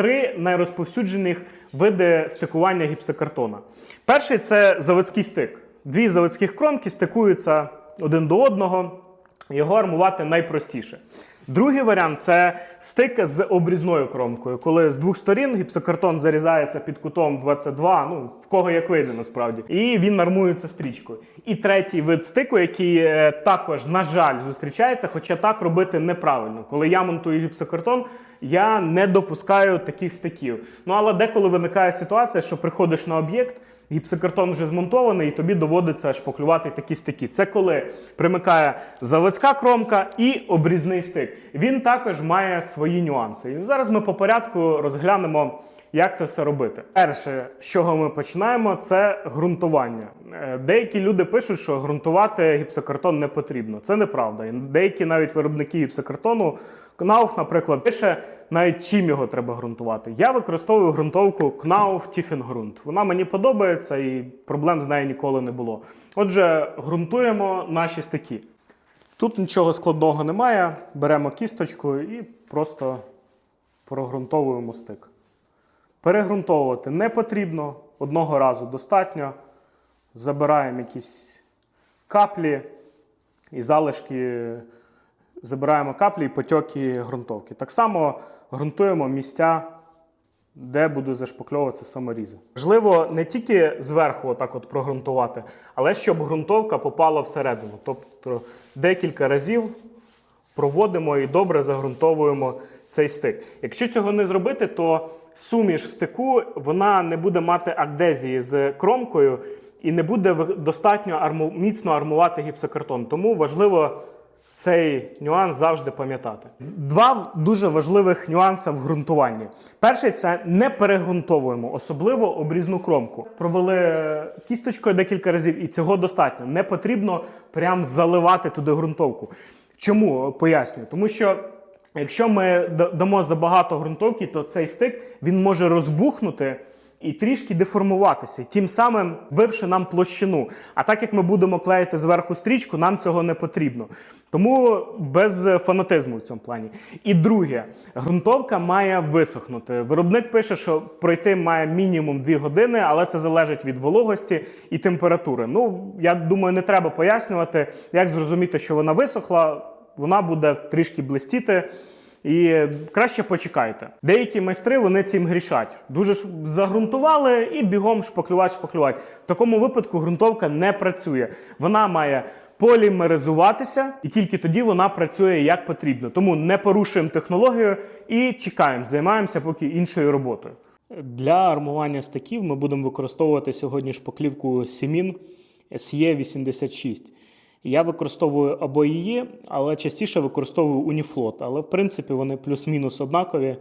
три найрозповсюджених види стикування гіпсокартона. Перший це заводський стик. Дві заводських кромки стикуються один до одного. Його армувати найпростіше. Другий варіант це стик з обрізною кромкою, коли з двох сторін гіпсокартон зарізається під кутом 22, ну в кого як вийде насправді, і він армується стрічкою. І третій вид стику, який е, також, на жаль, зустрічається, хоча так робити неправильно. Коли я монтую гіпсокартон, я не допускаю таких стиків. Ну але деколи виникає ситуація, що приходиш на об'єкт. Гіпсокартон вже змонтований, і тобі доводиться шпаклювати такі стики. Це коли примикає заводська кромка і обрізний стик. Він також має свої нюанси. І зараз ми по порядку розглянемо, як це все робити. Перше, з чого ми починаємо, це ґрунтування. Е, Деякі люди пишуть, що ґрунтувати гіпсокартон не потрібно. Це неправда. Деякі навіть виробники гіпсокартону, Кнауф, наприклад, пише навіть чим його треба ґрунтувати. Я використовую ґрунтовку Кнауф Тіфінгрунт. Вона мені подобається і проблем з нею ніколи не було. Отже, ґрунтуємо наші стики. Тут нічого складного немає. Беремо кісточку і просто прогрунтовуємо стик. Перегрунтовувати не потрібно, одного разу достатньо. Забираємо якісь каплі і залишки, забираємо каплі і потьоки ґрунтовки. Так само ґрунтуємо місця, де будуть зашпакльовуватися саморізи. Важливо не тільки зверху отак от прогрунтувати, але щоб ґрунтовка попала всередину. Тобто декілька разів проводимо і добре загрунтовуємо цей стик. Якщо цього не зробити, то суміш в стику вона не буде мати адезії з кромкою і не буде достатньо арму, міцно армувати гіпсокартон. Тому важливо цей нюанс завжди пам'ятати. Два дуже важливих нюанси в ґрунтуванні. Перший це не перегрунтовуємо, особливо обрізну кромку. Провели кісточкою декілька разів, і цього достатньо. Не потрібно прям заливати туди ґрунтовку. Чому пояснюю? Тому що якщо ми дамо забагато ґрунтовки, то цей стик він може розбухнути і трішки деформуватися, тим самим збивши нам площину. А так як ми будемо клеїти зверху стрічку, нам цього не потрібно. Тому без фанатизму в цьому плані. І друге, ґрунтовка має висохнути. Виробник пише, що пройти має мінімум 2 години, але це залежить від вологості і температури. Ну, я думаю, не треба пояснювати, як зрозуміти, що вона висохла. Вона буде трішки блистіти. І краще почекайте. Деякі майстри вони цим грішать. Дуже ж загрунтували і бігом шпаклювати, шпаклювати. В такому випадку ґрунтовка не працює. Вона має полімеризуватися, і тільки тоді вона працює як потрібно. Тому не порушуємо технологію і чекаємо, займаємося поки іншою роботою. Для армування стаків ми будемо використовувати сьогодні шпаклівку Сімін SE86. Я використовую або її, але частіше використовую Уніфлот. Але в принципі вони плюс-мінус однакові.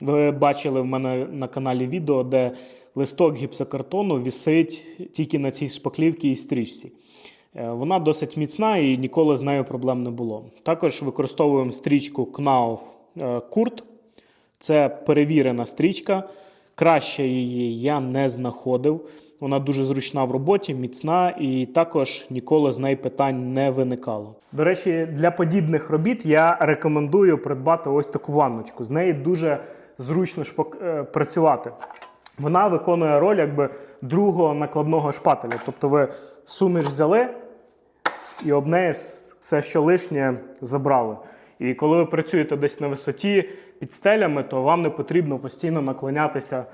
Ви бачили в мене на каналі відео, де листок гіпсокартону вісить тільки на цій шпаклівці і стрічці. Е, Вона досить міцна і ніколи з нею проблем не було. Також використовуємо стрічку Knauf е, Kurt. Це перевірена стрічка. Краще її я не знаходив. Вона дуже зручна в роботі, міцна, і також ніколи з неї питань не виникало. До речі, для подібних робіт я рекомендую придбати ось таку ванночку. З неї дуже зручно шпак... е, працювати. Вона виконує роль якби другого накладного шпателя. Тобто ви суміш взяли і об неї все, що лишнє, забрали. І коли ви працюєте десь на висоті під стелями, то вам не потрібно постійно наклонятися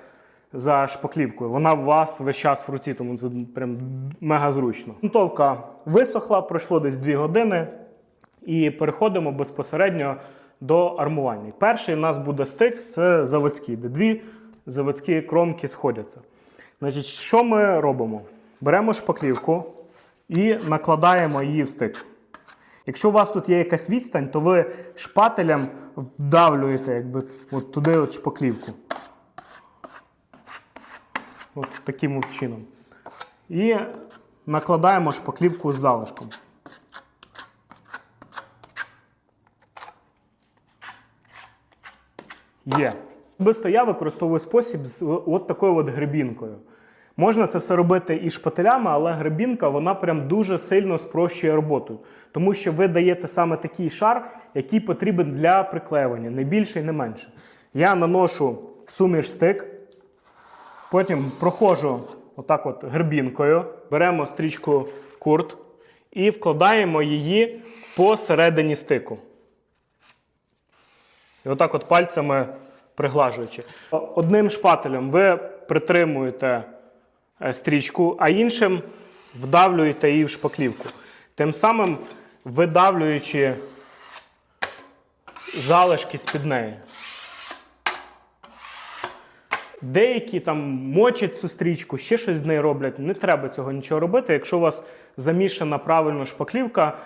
за шпаклівкою. Вона у вас весь час в руці, тому це прям мега зручно. Грунтовка висохла, пройшло десь 2 години, і переходимо безпосередньо до армування. Перший у нас буде стик, це заводський, де дві заводські кромки сходяться. Значить, що ми робимо? Беремо шпаклівку і накладаємо її в стик. Якщо у вас тут є якась відстань, то ви шпателем вдавлюєте якби, от туди от шпаклівку. От таким от чином. І накладаємо шпаклівку з залишком. Є. Особисто я використовую спосіб з от такою от гребінкою. Можна це все робити і шпателями, але гребінка вона прям дуже сильно спрощує роботу. Тому що ви даєте саме такий шар, який потрібен для приклеювання, не більше і не менше. Я наношу суміш стик. Потім проходжу отак от гербінкою, беремо стрічку курт і вкладаємо її посередині стику. І отак от пальцями приглажуючи. Одним шпателем ви притримуєте е, стрічку, а іншим вдавлюєте її в шпаклівку. Тим самим видавлюючи залишки з-під неї. Деякі там мочать цю стрічку, ще щось з нею роблять. Не треба цього нічого робити. Якщо у вас замішана правильно шпаклівка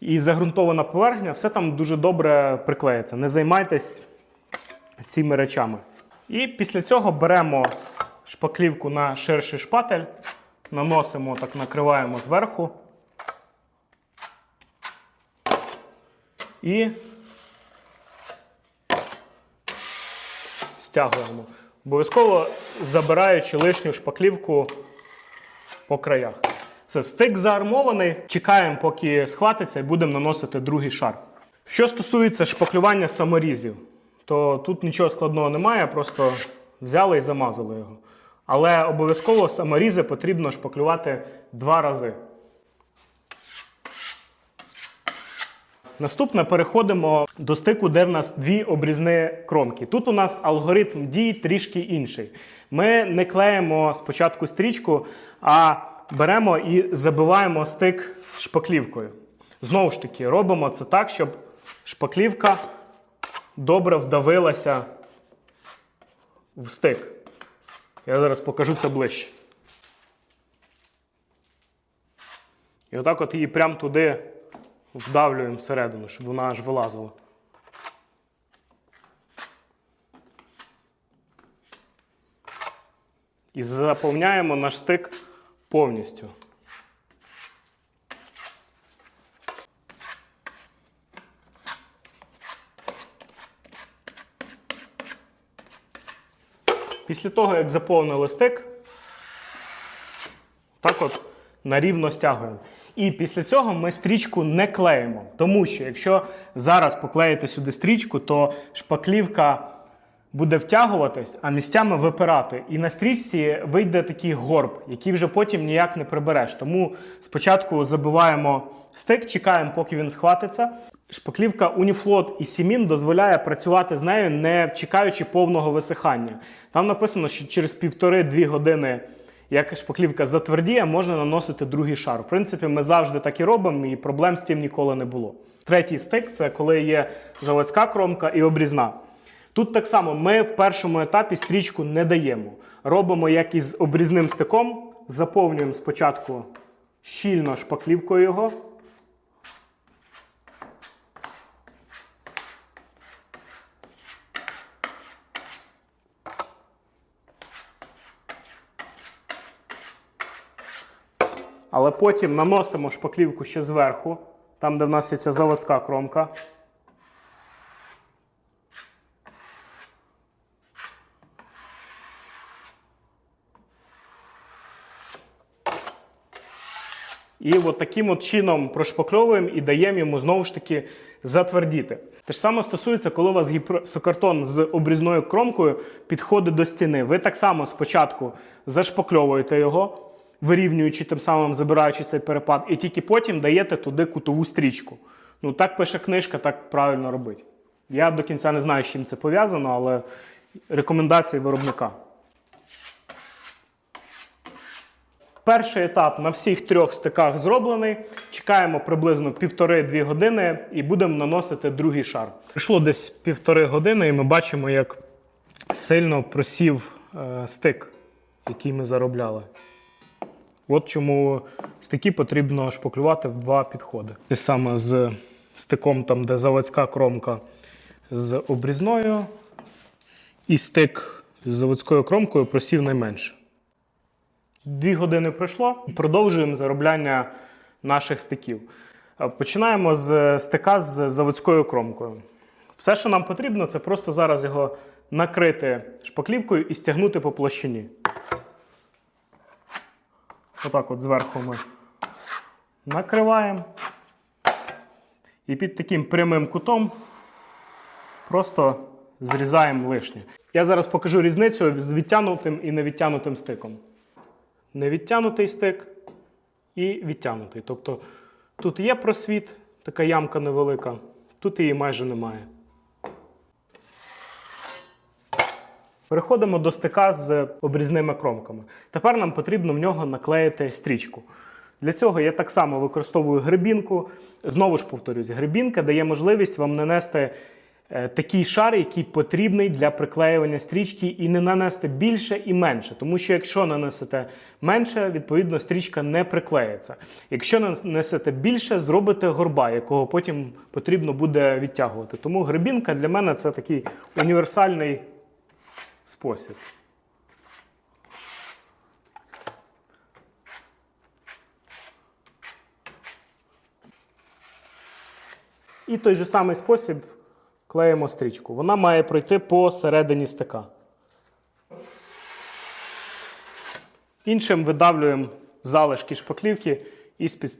і загрунтована поверхня, все там дуже добре приклеїться. Не займайтесь цими речами. І після цього беремо шпаклівку на ширший шпатель, наносимо, так накриваємо зверху. І стягуємо. Обов'язково забираючи лишню шпаклівку по краях. Це стик заармований. Чекаємо, поки схватиться, і будемо наносити другий шар. Що стосується шпаклювання саморізів, то тут нічого складного немає, просто взяли і замазали його. Але обов'язково саморізи потрібно шпаклювати два рази. Наступне переходимо до стику, де в нас дві обрізні кромки. Тут у нас алгоритм дій трішки інший. Ми не клеїмо спочатку стрічку, а беремо і забиваємо стик шпаклівкою. Знову ж таки, робимо це так, щоб шпаклівка добре вдавилася в стик. Я зараз покажу це ближче. І отак от її прямо туди вдавлюємо всередину, щоб вона аж вилазила. І заповняємо наш стик повністю. Після того, як заповнили стик, так от нарівно стягуємо. І після цього ми стрічку не клеїмо. Тому що якщо зараз поклеїти сюди стрічку, то шпаклівка буде втягуватись, а місцями випирати. І на стрічці вийде такий горб, який вже потім ніяк не прибереш. Тому спочатку забиваємо стик, чекаємо, поки він схватиться. Шпаклівка Uniflot і Сімін дозволяє працювати з нею, не чекаючи повного висихання. Там написано, що через півтори-дві години, як шпаклівка затвердіє, можна наносити другий шар. В принципі, ми завжди так і робимо, і проблем з цим ніколи не було. Третій стик це коли є заводська кромка і обрізна. Тут так само ми в першому етапі стрічку не даємо. Робимо як із обрізним стиком, заповнюємо спочатку щільно шпаклівкою його. Але потім наносимо шпаклівку ще зверху, там, де в нас є ця заводська кромка. І от таким от чином прошпакльовуємо і даємо йому знову ж таки затвердіти. Те ж саме стосується, коли у вас гіпсокартон з обрізною кромкою підходить до стіни. Ви так само спочатку зашпакльовуєте його, вирівнюючи тим самим забираючи цей перепад, і тільки потім даєте туди кутову стрічку. Ну так пише книжка, так правильно робить. Я до кінця не знаю, з чим це пов'язано, але рекомендації виробника. Перший етап на всіх трьох стиках зроблений. Чекаємо приблизно півтори-дві години і будемо наносити другий шар. Прийшло десь півтори години, і ми бачимо, як сильно просів е, стик, який ми заробляли. От чому стики потрібно шпаклювати в два підходи. Те саме з стиком, там, де заводська кромка з обрізною, і стик з заводською кромкою просів найменше. Дві години пройшло. Продовжуємо заробляння наших стиків. Е, Починаємо з стика з заводською кромкою. Все, що нам потрібно, це просто зараз його накрити шпаклівкою і стягнути по площині. Отак от зверху ми накриваємо. І під таким прямим кутом просто зрізаємо лишнє. Я зараз покажу різницю з відтягнутим і невідтягнутим стиком. Невідтягнутий стик і відтягнутий. Тобто тут є просвіт, така ямка невелика, тут її майже немає. Переходимо до стика з обрізними кромками. Тепер нам потрібно в нього наклеїти стрічку. Для цього я так само використовую гребінку. Знову ж повторюсь, гребінка дає можливість вам нанести е, такий шар, який потрібний для приклеювання стрічки, і не нанести більше і менше. Тому що якщо нанесете менше, відповідно стрічка не приклеїться. Якщо нанесете більше, зробите горба, якого потім потрібно буде відтягувати. Тому гребінка для мене це такий універсальний спосіб. І той же самий спосіб клеїмо стрічку. Вона має пройти посередині стика. Іншим видавлюємо залишки шпаклівки із під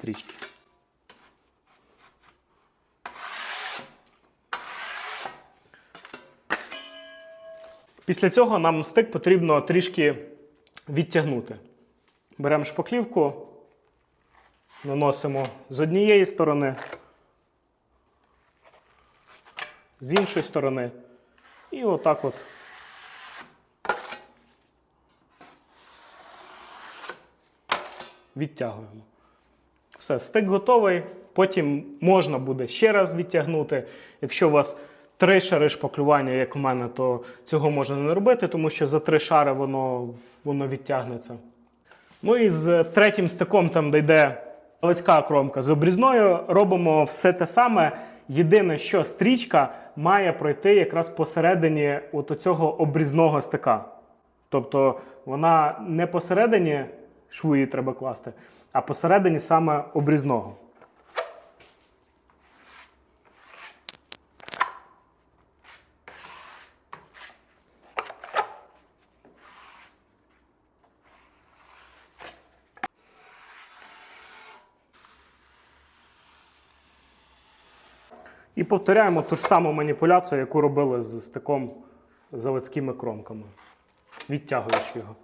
Після цього нам стик потрібно трішки відтягнути. Беремо шпаклівку, наносимо з однієї сторони, з іншої сторони. І отак от. Відтягуємо. Все, стик готовий. Потім можна буде ще раз відтягнути. Якщо у вас три шари шпаклювання, як у мене, то цього можна не робити, тому що за три шари воно, воно відтягнеться. Ну і з третім стиком, там, де йде заводська кромка з обрізною, робимо все те саме. Єдине, що стрічка має пройти якраз посередині от цього обрізного стика. Тобто вона не посередині шву її треба класти, а посередині саме обрізного. І повторяємо ту ж саму маніпуляцію, яку робили з стиком заводськими кромками, відтягуючи його.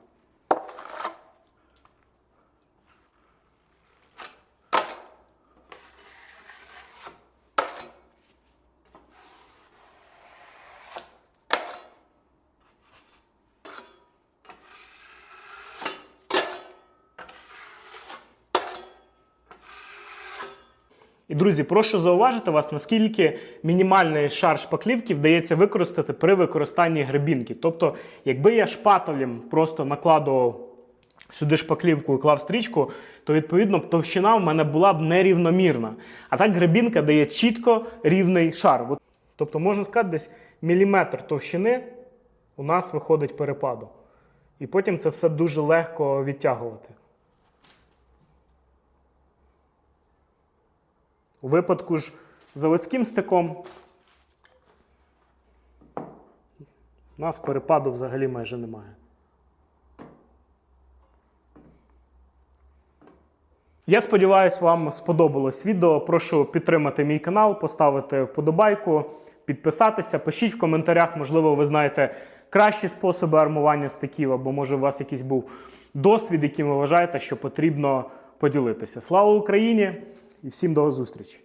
І, друзі, прошу зауважити вас, наскільки мінімальний шар шпаклівки вдається використати при використанні гребінки. Тобто, якби я шпателем просто накладував сюди шпаклівку і клав стрічку, то відповідно товщина в мене була б нерівномірна. А так гребінка дає чітко рівний шар. Тобто, можна сказати, десь міліметр товщини у нас виходить перепаду. І потім це все дуже легко відтягувати. У випадку ж заводським стиком у нас перепаду взагалі майже немає. Я сподіваюся, вам сподобалось відео. Прошу підтримати мій канал, поставити вподобайку, підписатися. Пишіть в коментарях, можливо, ви знаєте кращі способи армування стиків, або може у вас якийсь був досвід, яким ви вважаєте, що потрібно поділитися. Слава Україні і всім до зустрічі!